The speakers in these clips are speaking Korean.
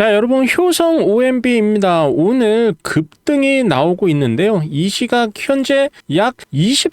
자, 여러분 효성 OMB입니다. 오늘 급등이 나오고 있는데요. 이 시각 현재 약 20%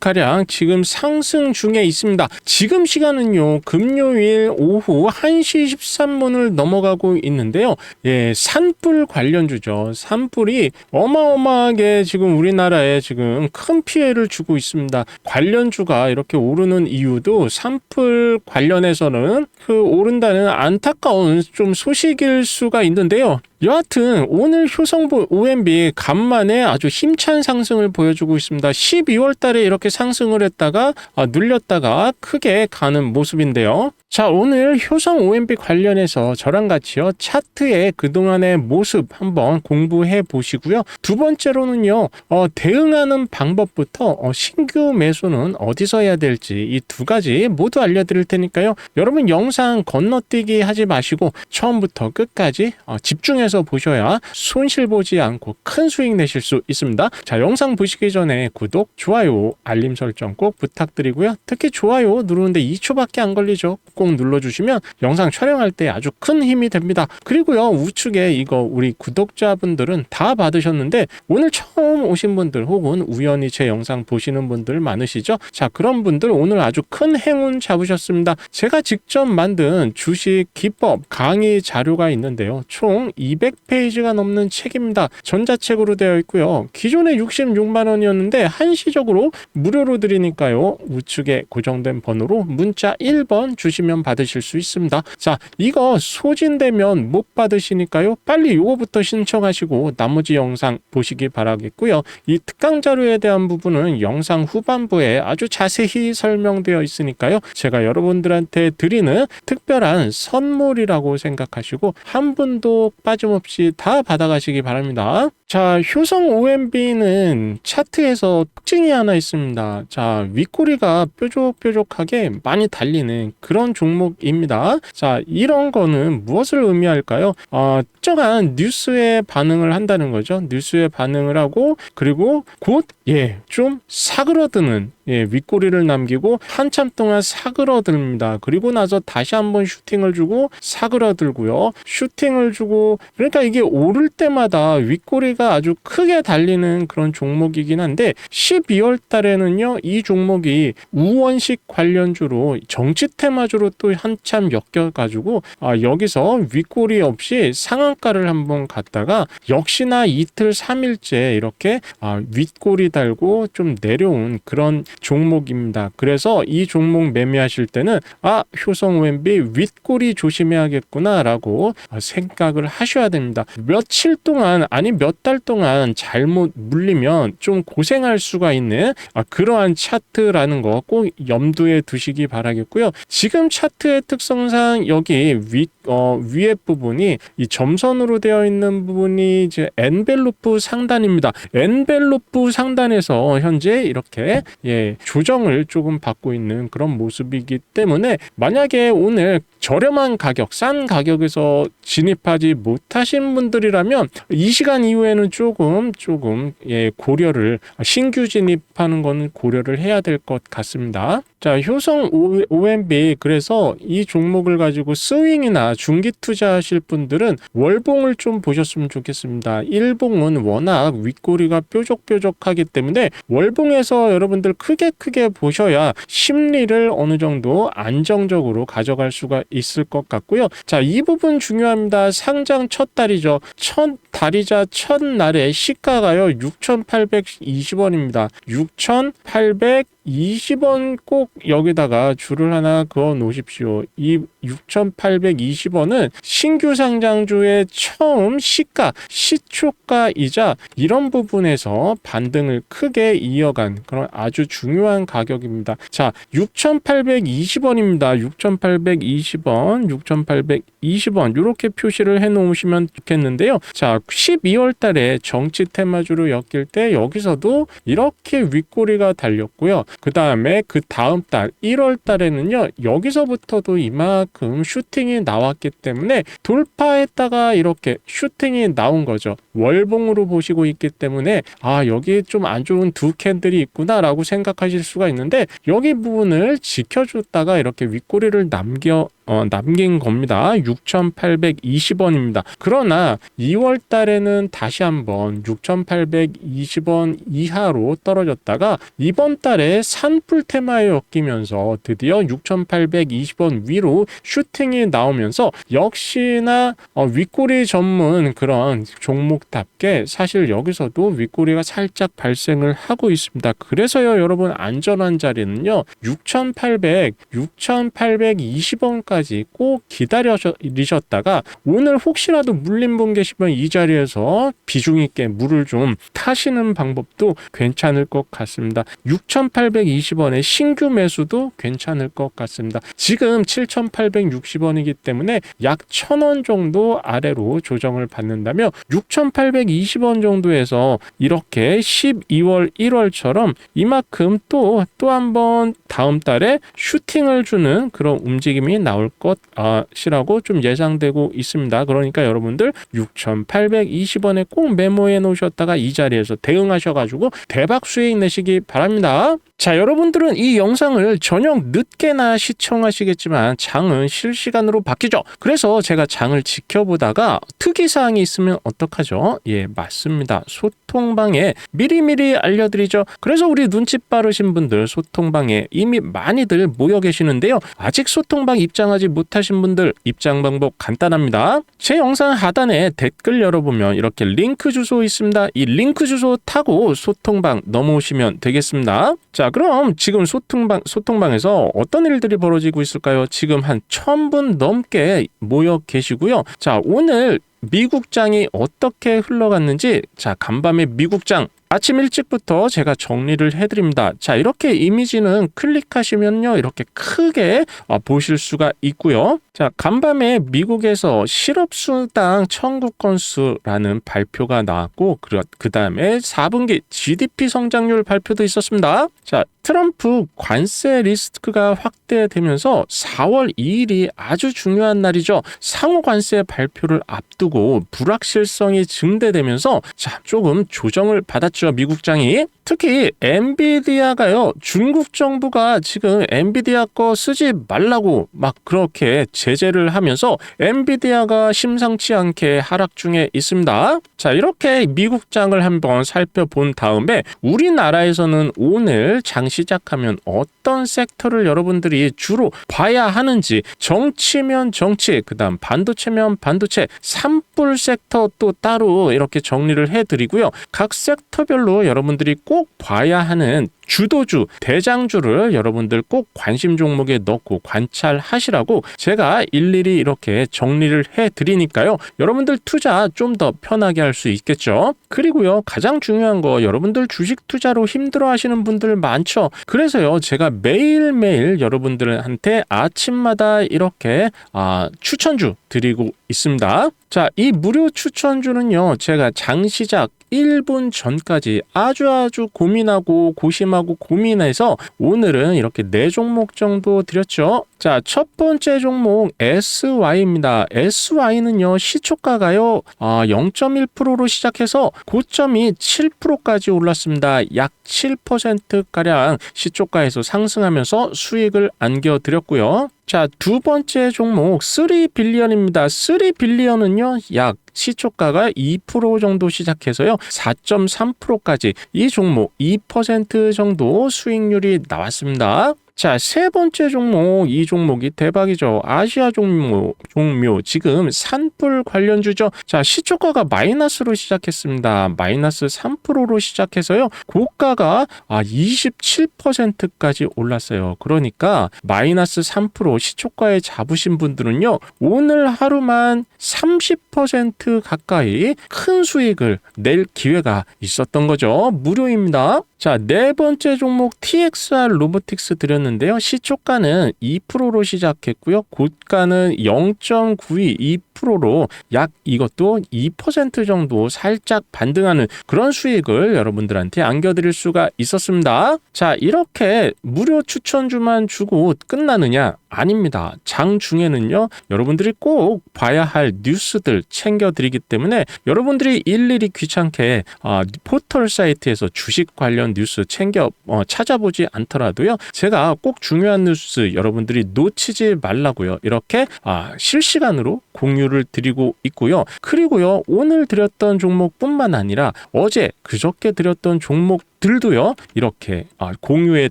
가량 지금 상승 중에 있습니다. 지금 시간은요. 금요일 오후 1시 13분을 넘어가고 있는데요. 예, 산불 관련주죠. 산불이 어마어마하게 지금 우리나라에 지금 큰 피해를 주고 있습니다. 관련주가 이렇게 오르는 이유도 산불 관련해서는 그 오른다는 안타까운 좀 소식일 수가 있는데요. 여하튼 오늘 효성보 OMB 간만에 아주 힘찬 상승을 보여주고 있습니다. 12월 달에 이렇게 상승을 했다가 아, 눌렸다가 크게 가는 모습인데요. 자, 오늘 효성 OMB 관련해서 저랑 같이요. 차트의 그동안의 모습 한번 공부해 보시고요. 두 번째로는요. 어, 대응하는 방법부터 어, 신규 매수는 어디서 해야 될지 이 두 가지 모두 알려드릴 테니까요. 여러분 영상 건너뛰기 하지 마시고 처음부터 끝까지 어, 집중해서 보셔야 손실 보지 않고 큰 수익 내실 수 있습니다. 자, 영상 보시기 전에 구독, 좋아요, 알림 설정 꼭 부탁드리고요. 특히 좋아요 누르는데 2초밖에 안 걸리죠. 꼭 눌러주시면 영상 촬영할 때 아주 큰 힘이 됩니다. 그리고요 우측에 이거 우리 구독자분들은 다 받으셨는데 오늘 처음 오신 분들 혹은 우연히 제 영상 보시는 분들 많으시죠? 자 그런 분들 오늘 아주 큰 행운 잡으셨습니다. 제가 직접 만든 주식 기법 강의 자료가 있는데요. 총 200페이지가 넘는 책입니다. 전자책으로 되어 있고요. 기존에 66만 원이었는데 한시적으로 무료로 드리니까요. 우측에 고정된 번호로 문자 1번 주시면 받으실 수 있습니다. 자, 이거 소진되면 못 받으시니까요. 빨리 요거부터 신청하시고 나머지 영상 보시기 바라겠고요. 이 특강 자료에 대한 부분은 영상 후반부에 아주 자세히 설명되어 있으니까요. 제가 여러분들한테 드리는 특별한 선물이라고 생각하시고 한 분도 빠짐없이 다 받아가시기 바랍니다. 자, 효성 OMB는 차트에서 특징이 하나 있습니다. 자, 윗꼬리가 뾰족뾰족하게 많이 달리는 그런 종목입니다. 자, 이런 거는 무엇을 의미할까요? 어, 특정한 뉴스에 반응을 한다는 거죠. 뉴스에 반응을 하고 그리고 곧 예, 좀 사그러드는 예, 윗꼬리를 남기고 한참 동안 사그러듭니다. 그리고 나서 다시 한번 슈팅을 주고 사그러들고요. 슈팅을 주고 그러니까 이게 오를 때마다 윗꼬리 가 아주 크게 달리는 그런 종목이긴 한데 12월 달에는요. 이 종목이 우원식 관련주로 정치 테마주로 또 한참 엮여 가지고 아, 여기서 윗꼬리 없이 상한가를 한번 갔다가 역시나 이틀 3일째 이렇게 아, 윗꼬리 달고 좀 내려온 그런 종목입니다. 그래서 이 종목 매매하실 때는 아 효성 OMB 윗꼬리 조심해야겠구나라고 생각을 하셔야 됩니다. 며칠 동안 아니 몇달 동안 잘못 물리면 좀 고생할 수가 있는 아, 그러한 차트라는 거 꼭 염두에 두시기 바라겠고요. 지금 차트의 특성상 여기 윗 어, 위에 부분이 이 점선으로 되어 있는 부분이 이제 엔벨로프 상단입니다. 엔벨로프 상단에서 현재 이렇게 예, 조정을 조금 받고 있는 그런 모습이기 때문에 만약에 오늘 저렴한 가격, 싼 가격에서 진입하지 못하신 분들이라면 이 시간 이후에는 조금 조금 예, 고려를 신규 진입하는 거는 고려를 해야 될 것 같습니다. 자, 효성 OMB 그래서 이 종목을 가지고 스윙이나 중기 투자하실 분들은 월봉을 좀 보셨으면 좋겠습니다. 일봉은 워낙 윗꼬리가 뾰족뾰족하기 때문에 월봉에서 여러분들 크게 크게 보셔야 심리를 어느 정도 안정적으로 가져갈 수가 있을 것 같고요. 자, 이 부분 중요합니다. 상장 첫 달이죠. 첫 달이자 첫 날에 시가가요. 6,820원입니다. 6,800 20원 꼭 여기다가 줄을 하나 그어 놓으십시오. 이 6,820 원은 신규 상장주의 처음 시가, 시초가이자 이런 부분에서 반등을 크게 이어간 그런 아주 중요한 가격입니다. 자, 6,820원입니다. 6,820원, 6,820원 이렇게 표시를 해 놓으시면 좋겠는데요. 자, 12월 달에 정치 테마주로 엮일 때 여기서도 이렇게 윗꼬리가 달렸고요. 그 다음에 그 다음 달 1월 달에는요 여기서부터도 이만큼 슈팅이 나왔 기 때문에 돌파했다가 이렇게 슈팅이 나온 거죠. 월봉으로 보시고 있기 때문에 아 여기 좀 안 좋은 두 캔들이 있구나라고 생각하실 수가 있는데 여기 부분을 지켜줬다가 이렇게 윗꼬리를 남겨 어, 남긴 겁니다. 6,820원입니다. 그러나 2월 달에는 다시 한번 6,820원 이하로 떨어졌다가 이번 달에 산불 테마에 엮이면서 드디어 6,820원 위로 슈팅이 나오면서 역시나 어, 윗꼬리 전문 그런 종목답게 사실 여기서도 윗꼬리가 살짝 발생을 하고 있습니다. 그래서요 여러분 안전한 자리는요 6,800, 6,820원까지 꼭 기다리셨다가 오늘 혹시라도 물린 분 계시면 이 자리에서 비중 있게 물을 좀 타시는 방법도 괜찮을 것 같습니다. 6,820원의 신규 매수도 괜찮을 것 같습니다. 지금 7,860원이기 때문에 약 1,000원 정도 아래로 조정을 받는다면 6,820원 정도에서 이렇게 12월, 1월처럼 이만큼 또 또 한번 다음 달에 슈팅을 주는 그런 움직임이 나올 것이라고 좀 예상되고 있습니다. 그러니까 여러분들 6,820원에 꼭 메모해 놓으셨다가 이 자리에서 대응하셔가지고 대박 수익 내시기 바랍니다. 자, 여러분들은 이 영상을 저녁 늦게나 시청하시겠지만 장은 실시간으로 바뀌죠. 그래서 제가 장을 지켜보다가 특이사항이 있으면 어떡하죠? 예, 맞습니다. 소통방에 미리미리 알려드리죠. 그래서 우리 눈치 빠르신 분들 소통방에 이미 많이들 모여 계시는데요. 아직 소통방 입장하지 못하신 분들 입장 방법 간단합니다. 제 영상 하단에 댓글 열어보면 이렇게 링크 주소 있습니다. 이 링크 주소 타고 소통방 넘어오시면 되겠습니다. 자, 그럼 지금 소통방, 소통방에서 어떤 일들이 벌어지고 있을까요? 지금 한 1000분 넘게 모여 계시고요. 자, 오늘 미국장이 어떻게 흘러갔는지, 자, 간밤에 미국장 아침 일찍부터 제가 정리를 해드립니다. 자, 이렇게 이미지는 클릭하시면요. 이렇게 크게 어, 보실 수가 있고요. 자, 간밤에 미국에서 실업수당 청구 건수라는 발표가 나왔고, 그 다음에 4분기 GDP 성장률 발표도 있었습니다. 자, 트럼프 관세 리스크가 확대되면서 4월 2일이 아주 중요한 날이죠. 상호 관세 발표를 앞두고 불확실성이 증대되면서 자, 조금 조정을 받았죠. 미국장이. 특히 엔비디아가요. 중국 정부가 지금 엔비디아 거 쓰지 말라고 막 그렇게 제재를 하면서 엔비디아가 심상치 않게 하락 중에 있습니다. 자, 이렇게 미국장을 한번 살펴본 다음에 우리나라에서는 오늘 장시 작하면 어떤 섹터를 여러분들이 주로 봐야 하는지 정치면 정치, 그다음 반도체면 반도체, 산불 섹터 또 따로 이렇게 정리를 해 드리고요. 각 섹터별로 여러분들이 꼭 봐야 하는 주도주, 대장주를 여러분들 꼭 관심 종목에 넣고 관찰하시라고 제가 일일이 이렇게 정리를 해 드리니까요. 여러분들 투자 좀 더 편하게 할 수 있겠죠. 그리고요, 가장 중요한 거 여러분들 주식 투자로 힘들어 하시는 분들 많죠. 그래서요, 제가 매일매일 여러분들한테 아침마다 이렇게 아, 추천주 드리고 있습니다. 자, 이 무료 추천주는요, 제가 장 시작 1분 전까지 아주 아주 고민하고 고심하고 고민해서 오늘은 이렇게 네 종목 정도 드렸죠. 자, 첫 번째 종목 SY입니다. SY는요, 시초가가요, 아, 0.1%로 시작해서 고점이 7%까지 올랐습니다. 약 7%가량 시초가에서 상승하면서 수익을 안겨드렸고요. 자, 두 번째 종목 3빌리언입니다. 3빌리언은요, 약 시초가가 2% 정도 시작해서요, 4.3%까지 이 종목 2% 정도 수익률이 나왔습니다. 자, 세 번째 종목, 이 종목이 대박이죠. 아시아 종목, 종묘, 지금 산불 관련주죠. 자, 시초가가 마이너스로 시작했습니다. 마이너스 3%로 시작해서요, 고가가 아, 27%까지 올랐어요. 그러니까 마이너스 3% 시초가에 잡으신 분들은요, 오늘 하루만 30% 가까이 큰 수익을 낼 기회가 있었던 거죠. 무료입니다. 자, 네 번째 종목 TXR 로보틱스 드렸는데요. 시초가는 2%로 시작했고요. 고가는 0.92, 10%로 약 이것도 2% 정도 살짝 반등하는 그런 수익을 여러분들한테 안겨드릴 수가 있었습니다. 자, 이렇게 무료 추천주만 주고 끝나느냐? 아닙니다. 장 중에는요, 여러분들이 꼭 봐야 할 뉴스들 챙겨드리기 때문에 여러분들이 일일이 귀찮게 아, 포털 사이트에서 주식 관련 뉴스 챙겨 어, 찾아보지 않더라도요, 제가 꼭 중요한 뉴스 여러분들이 놓치지 말라고요. 이렇게 아, 실시간으로 공유를 드리고 있고요. 그리고요, 오늘 드렸던 종목뿐만 아니라 어제 그저께 드렸던 종목 들도요 이렇게 아, 공유해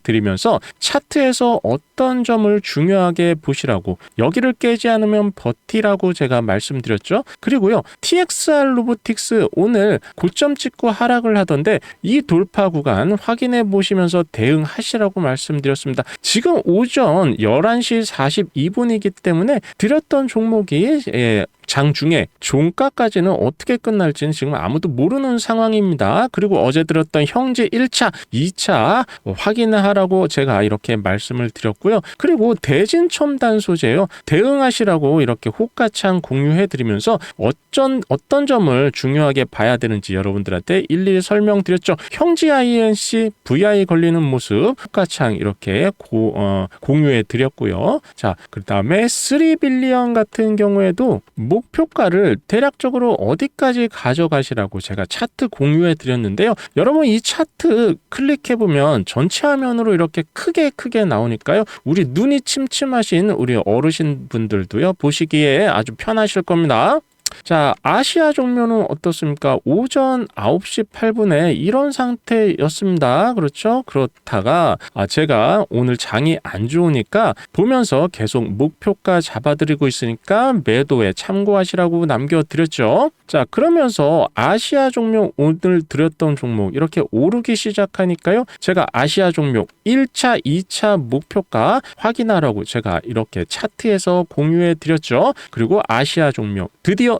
드리면서 차트에서 어떤 점을 중요하게 보시라고 여기를 깨지 않으면 버티라고 제가 말씀드렸죠? 그리고요 TXR 로보틱스 오늘 고점 찍고 하락을 하던데 이 돌파 구간 확인해 보시면서 대응하시라고 말씀드렸습니다. 지금 오전 11시 42분이기 때문에 드렸던 종목이 예, 장중에 종가까지는 어떻게 끝날지는 지금 아무도 모르는 상황입니다. 그리고 어제 들었던 형제 1차, 2차 확인을 하라고 제가 이렇게 말씀을 드렸고요. 그리고 대진 첨단 소재요. 대응하시라고 이렇게 호가창 공유해 드리면서 어쩐 어떤 점을 중요하게 봐야 되는지 여러분들한테 일일이 설명드렸죠. 형제 INC VI 걸리는 모습 호가창 이렇게 고, 어, 공유해 드렸고요. 자, 그다음에 3빌리언 같은 경우에도 목 표가를 대략적으로 어디까지 가져가시라고 제가 차트 공유해 드렸는데요. 여러분 이 차트 클릭해 보면 전체 화면으로 이렇게 크게 크게 나오니까요. 우리 눈이 침침하신 우리 어르신 분들도요. 보시기에 아주 편하실 겁니다. 자, 아시아 종묘는 어떻습니까? 오전 9시 8분에 이런 상태였습니다. 그렇죠? 그렇다가 아, 제가 오늘 장이 안 좋으니까 보면서 계속 목표가 잡아드리고 있으니까 매도에 참고하시라고 남겨드렸죠. 자, 그러면서 아시아 종목 오늘 드렸던 종목 이렇게 오르기 시작하니까요. 제가 아시아 종목 1차, 2차 목표가 확인하라고 제가 이렇게 차트에서 공유해 드렸죠. 그리고 아시아 종목 드디어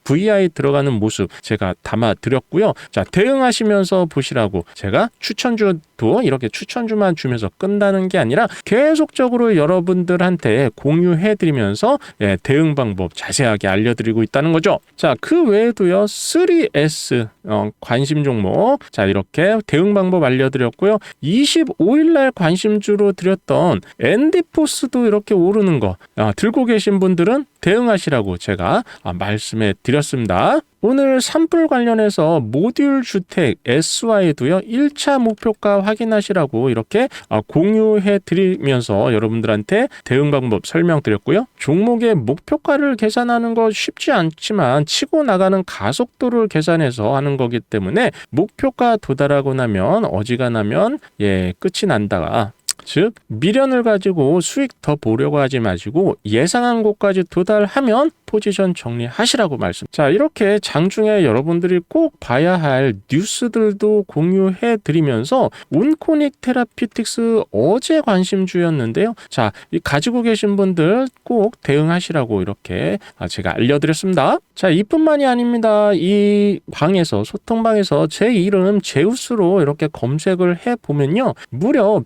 VI 들어가는 모습 제가 담아 드렸고요. 자, 대응하시면서 보시라고 제가 추천주도 이렇게 추천주만 주면서 끝나는 게 아니라 계속적으로 여러분들한테 공유해 드리면서 예, 대응 방법 자세하게 알려 드리고 있다는 거죠. 자, 그 외에도요. 3S 어, 관심 종목 자, 이렇게 대응 방법 알려 드렸고요. 25일 날 관심주로 드렸던 엔디포스도 이렇게 오르는 거 아, 들고 계신 분들은 대응하시라고 제가 아, 말씀해 드렸습니다. 오늘 산불 관련해서 모듈 주택 SY도요 1차 목표가 확인하시라고 이렇게 아, 공유해 드리면서 여러분들한테 대응 방법 설명드렸고요. 종목의 목표가를 계산하는 거 쉽지 않지만 치고 나가는 가속도를 계산해서 하는 거기 때문에 목표가 도달하고 나면 어지간하면 예 끝이 난다. 즉 미련을 가지고 수익 더 보려고 하지 마시고 예상한 곳까지 도달하면 포지션 정리하시라고 말씀. 자 이렇게 장중에 여러분들이 꼭 봐야 할 뉴스들도 공유해 드리면서 온코닉 테라피틱스 어제 관심주였는데요. 자이 가지고 계신 분들 꼭 대응하시라고 이렇게 아, 제가 알려드렸습니다. 자 이뿐만이 아닙니다. 이 방에서 소통방에서 제 이름 제우스로 이렇게 검색을 해 보면요 무려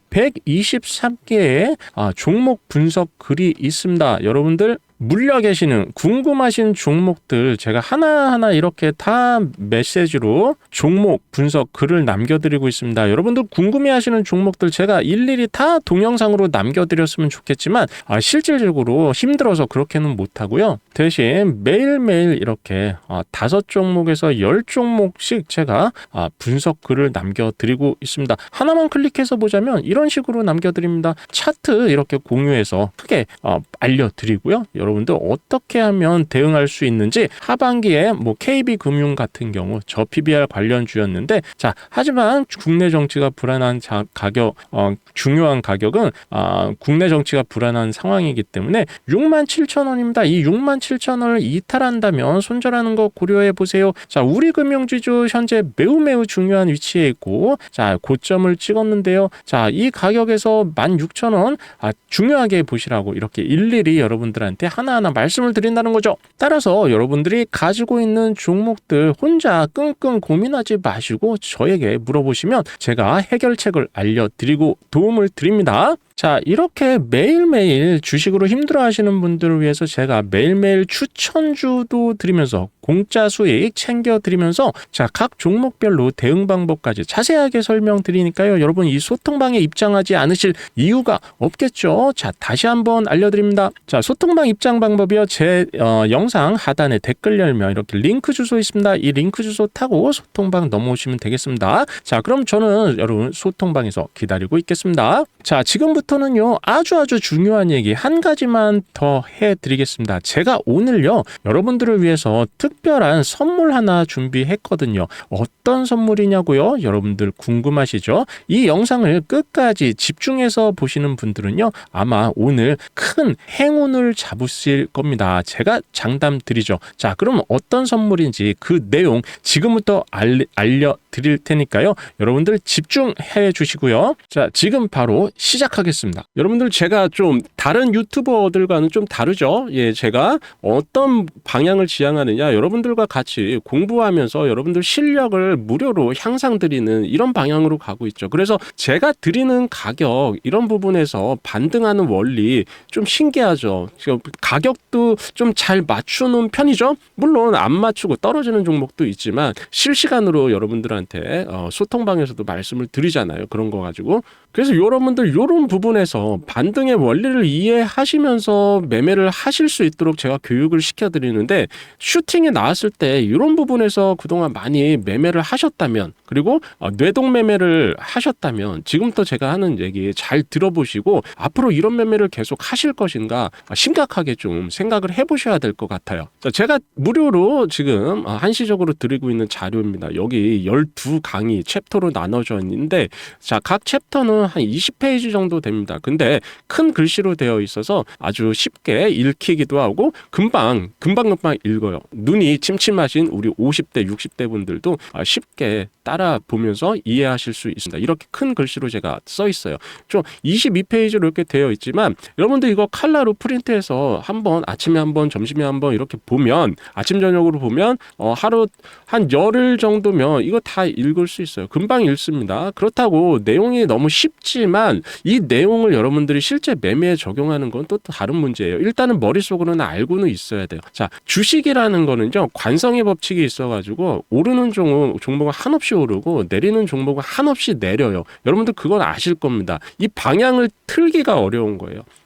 123개의 아, 종목 분석 글이 있습니다. 여러분들 물려 계시는 궁금하신 종목들 제가 하나하나 이렇게 다 메시지로 종목 분석 글을 남겨드리고 있습니다. 여러분들 궁금해하시는 종목들 제가 일일이 다 동영상으로 남겨드렸으면 좋겠지만 아, 실질적으로 힘들어서 그렇게는 못하고요. 대신 매일매일 이렇게 아, 다섯 종목에서 열 종목씩 제가 아, 분석 글을 남겨드리고 있습니다. 하나만 클릭해서 보자면 이런 식으로 남겨드립니다. 차트 이렇게 공유해서 크게 어, 알려드리고요. 여러분들 어떻게 하면 대응할 수 있는지 하반기에 뭐 KB금융 같은 경우 저 PBR 관련 주였는데 자 하지만 국내 정치가 불안한 자, 가격 어, 중요한 가격은 아, 국내 정치가 불안한 상황이기 때문에 6만 7천 원입니다. 이 6만 7천 원을 이탈한다면 손절하는 거 고려해 보세요. 자 우리 금융지주 현재 매우 매우 중요한 위치에 있고 자 고점을 찍었는데요. 자 이 가격에서 16,000원 아, 중요하게 보시라고 이렇게 일일이 여러분들한테 하나하나 말씀을 드린다는 거죠. 따라서 여러분들이 가지고 있는 종목들 혼자 끙끙 고민하지 마시고 저에게 물어보시면 제가 해결책을 알려드리고 도움을 드립니다. 자, 이렇게 매일매일 주식으로 힘들어 하시는 분들을 위해서 제가 매일매일 추천주도 드리면서 공짜 수익 챙겨 드리면서 자, 각 종목별로 대응 방법까지 자세하게 설명드리니까요. 여러분 이 소통방에 입장하지 않으실 이유가 없겠죠. 자, 다시 한번 알려드립니다. 자, 소통방 입장 방법이요. 제 어, 영상 하단에 댓글 열면 이렇게 링크 주소 있습니다. 이 링크 주소 타고 소통방 넘어오시면 되겠습니다. 자, 그럼 저는 여러분 소통방에서 기다리고 있겠습니다. 자, 지금부터 는요. 아주 아주 중요한 얘기 한 가지만 더 해드리겠습니다. 제가 오늘요. 여러분들을 위해서 특별한 선물 하나 준비했거든요. 어떤 선물이냐고요? 여러분들 궁금하시죠? 이 영상을 끝까지 집중해서 보시는 분들은요. 아마 오늘 큰 행운을 잡으실 겁니다. 제가 장담 드리죠. 자, 그럼 어떤 선물인지 그 내용 지금부터 알, 알려 드릴 테니까요. 여러분들 집중해 주시고요. 자, 지금 바로 시작하겠습니다. 여러분들 제가 좀 다른 유튜버들과는 좀 다르죠. 예, 제가 어떤 방향을 지향하느냐 여러분들과 같이 공부하면서 여러분들 실력을 무료로 향상드리는 이런 방향으로 가고 있죠. 그래서 제가 드리는 가격 이런 부분에서 반등하는 원리 좀 신기하죠. 지금 가격도 좀 잘 맞추는 편이죠. 물론 안 맞추고 떨어지는 종목도 있지만 실시간으로 여러분들한테 어, 소통방에서도 말씀을 드리잖아요. 그런 거 가지고 그래서 여러분들 이런 부분에서 반등의 원리를 이해하시면서 매매를 하실 수 있도록 제가 교육을 시켜드리는데 슈팅에 나왔을 때 이런 부분에서 그동안 많이 매매를 하셨다면 그리고 어, 뇌동 매매를 하셨다면 지금부터 제가 하는 얘기 잘 들어보시고 앞으로 이런 매매를 계속 하실 것인가 심각하게 좀 생각을 해보셔야 될 것 같아요. 자, 제가 무료로 지금 어, 한시적으로 드리고 있는 자료입니다. 여기 12강의 챕터로 나눠져 있는데 자, 각 챕터는 한 20페이지 정도 됩니다. 근데 큰 글씨로 되어 있어서 아주 쉽게 읽히기도 하고 금방 금방 금방 읽어요. 눈이 침침하신 우리 50대, 60대 분들도 아, 쉽게 따라 보면서 이해하실 수 있습니다. 이렇게 큰 글씨로 제가 써 있어요. 좀 22페이지로 이렇게 되어 있지만 여러분들 이거 칼라로 프린트해서 한번 아침에 한번 점심에 한번 이렇게 보면 아침 저녁으로 보면 어, 하루 한 열흘 정도면 이거 다 읽을 수 있어요. 금방 읽습니다. 그렇다고 내용이 너무 쉽 지만 이 내용을 여러분들이 실제 매매에 적용하는 건 또 다른 문제예요. 일단은 머릿속으로는 알고는 있어야 돼요. 자, 주식이라는 거는요. 관성의 법칙이 있어 가지고 오르는 종목, 종목은 한없이 오르고 내리는 종목은 한없이 내려요. 여러분들 그건 아실 겁니다. 이 방향을 틀기가 어려운 거예요.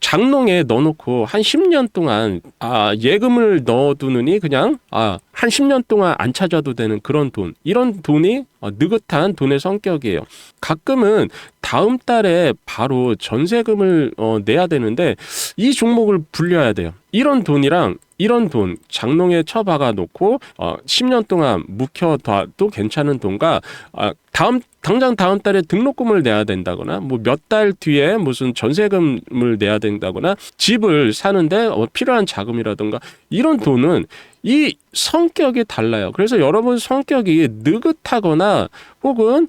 장롱에 넣어놓고 한 10년 동안 아, 예금을 넣어두느니 그냥 아, 한 10년 동안 안 찾아도 되는 그런 돈 이런 돈이 어, 느긋한 돈의 성격이에요. 가끔은 다음 달에 바로 전세금을 어, 내야 되는데 이 종목을 불려야 돼요. 이런 돈이랑 이런 돈 장롱에 쳐박아 놓고 어, 10년 동안 묵혀둬도 괜찮은 돈과 아, 다음 당장 다음 달에 등록금을 내야 된다거나 뭐 몇 달 뒤에 무슨 전세금을 내야 된다거나 집을 사는데 어, 필요한 자금이라든가 이런 돈은 이 성격이 달라요. 그래서 여러분 성격이 느긋하거나 혹은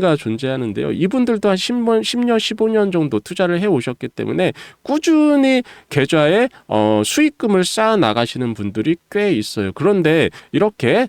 가 존재하는데요. 이분들도 한 10년, 10년, 15년 정도 투자를 해 오셨기 때문에 꾸준히 계좌에 어, 수익금을 쌓아 나가시는 분들이 꽤 있어요. 그런데 이렇게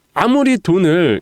아무리 돈을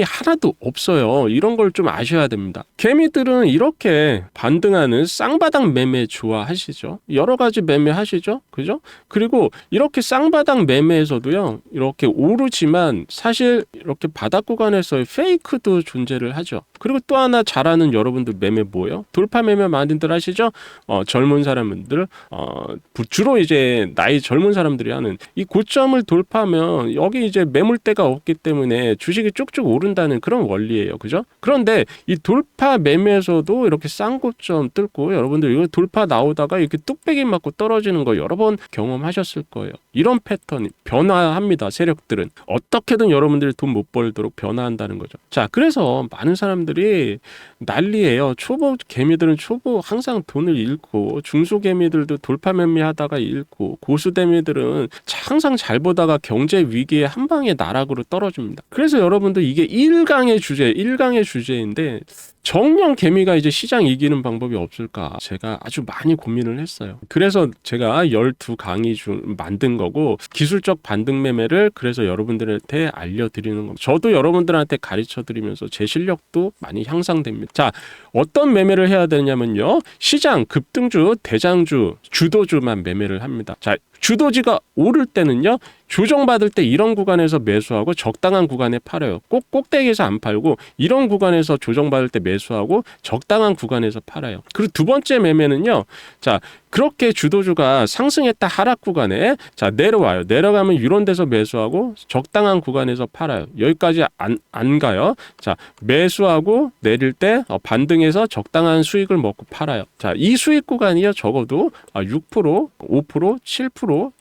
이 하나도 없어요. 이런 걸 좀 아셔야 됩니다. 개미들은 이렇게 반등하는 쌍바닥 매매 좋아하시죠. 여러 가지 매매 하시죠. 그죠? 그리고 이렇게 쌍바닥 매매에서도요. 이렇게 오르지만 사실 이렇게 바닥 구간에서의 페이크도 존재를 하죠. 그리고 또 하나 잘하는 여러분들 매매 뭐예요? 돌파 매매 많이들 하시죠? 어, 젊은 사람들 어, 주로 이제 나이 젊은 사람들이 하는 이 고점을 돌파하면 여기 이제 매물대가 없기 때문에 주식이 쭉쭉 오른다는 그런 원리예요. 그죠? 그런데 이 돌파 매매에서도 이렇게 쌍고점 뚫고 여러분들 이거 돌파 나오다가 이렇게 뚝배기 맞고 떨어지는 거 여러 번 경험하셨을 거예요. 이런 패턴이 변화합니다. 세력들은 어떻게든 여러분들이 돈 못 벌도록 변화한다는 거죠. 자, 그래서 많은 사람들이 난리예요. 초보 개미들은 초보 항상 돈을 잃고 중소 개미들도 돌파 매매하다가 잃고 고수 개미들은 항상 잘 보다가 경제 위기에 한 방에 나락으로 떨어집니다. 그래서 여러분들 이게 1강의 주제, 1강의 주제인데 정령 개미가 이제 시장 이기는 방법이 없을까 제가 아주 많이 고민을 했어요. 그래서 제가 12강의 중 만든 거고 기술적 반등 매매를 그래서 여러분들한테 알려드리는 겁니다. 저도 여러분들한테 가르쳐 드리면서 제 실력도 많이 향상됩니다. 자, 어떤 매매를 해야 되냐면요. 시장 급등주, 대장주, 주도주만 매매를 합니다. 자, 주도지가 오를 때는요. 조정받을 때 이런 구간에서 매수하고 적당한 구간에 팔아요. 꼭 꼭대기에서 안 팔고 이런 구간에서 조정받을 때 매수하고 적당한 구간에서 팔아요. 그리고 두 번째 매매는요. 자, 그렇게 주도주가 상승했다 하락 구간에 자 내려와요. 내려가면 이런 데서 매수하고 적당한 구간에서 팔아요. 여기까지 안, 안 가요. 자 매수하고 내릴 때 어, 반등 해서 적당한 수익을 먹고 팔아요. 자 이 수익 구간이요 적어도 6% 5% 7%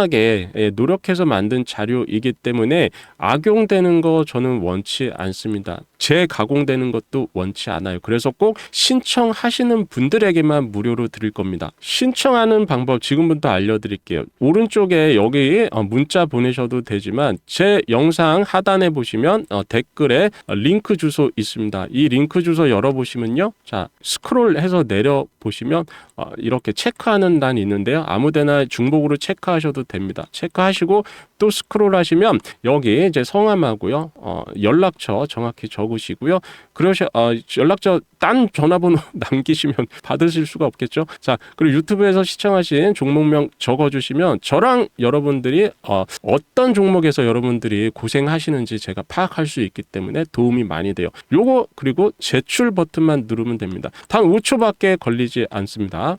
하게 예, 노력해서 만든 자료이기 때문에 악용되는 거 저는 원치 않습니다. 재가공되는 것도 원치 않아요. 그래서 꼭 신청하시는 분들에게만 무료로 드릴 겁니다. 신청하는 방법 지금부터 알려드릴게요. 오른쪽에 여기 어, 문자 보내셔도 되지만 제 영상 하단에 보시면 어, 댓글에 어, 링크 주소 있습니다. 이 링크 주소 열어보시면요. 자 스크롤해서 내려 보시면 어, 이렇게 체크하는 단이 있는데요. 아무데나 중복으로 체크하셔도 됩니다. 체크하시고 또 스크롤 하시면 여기 이제 성함하고요, 어, 연락처 정확히 적으시고요. 그러셔 어, 연락처 딴 전화번호 남기시면 받으실 수가 없겠죠. 자 그리고 유튜브에서 시청하신 종목명 적어 주시면 저랑 여러분들이 어, 어떤 종목에서 여러분들이 고생하시는지 제가 파악할 수 있기 때문에 도움이 많이 돼요. 요거 그리고 제출 버튼만 누르면 됩니다. 단 5초밖에 걸리지 않습니다.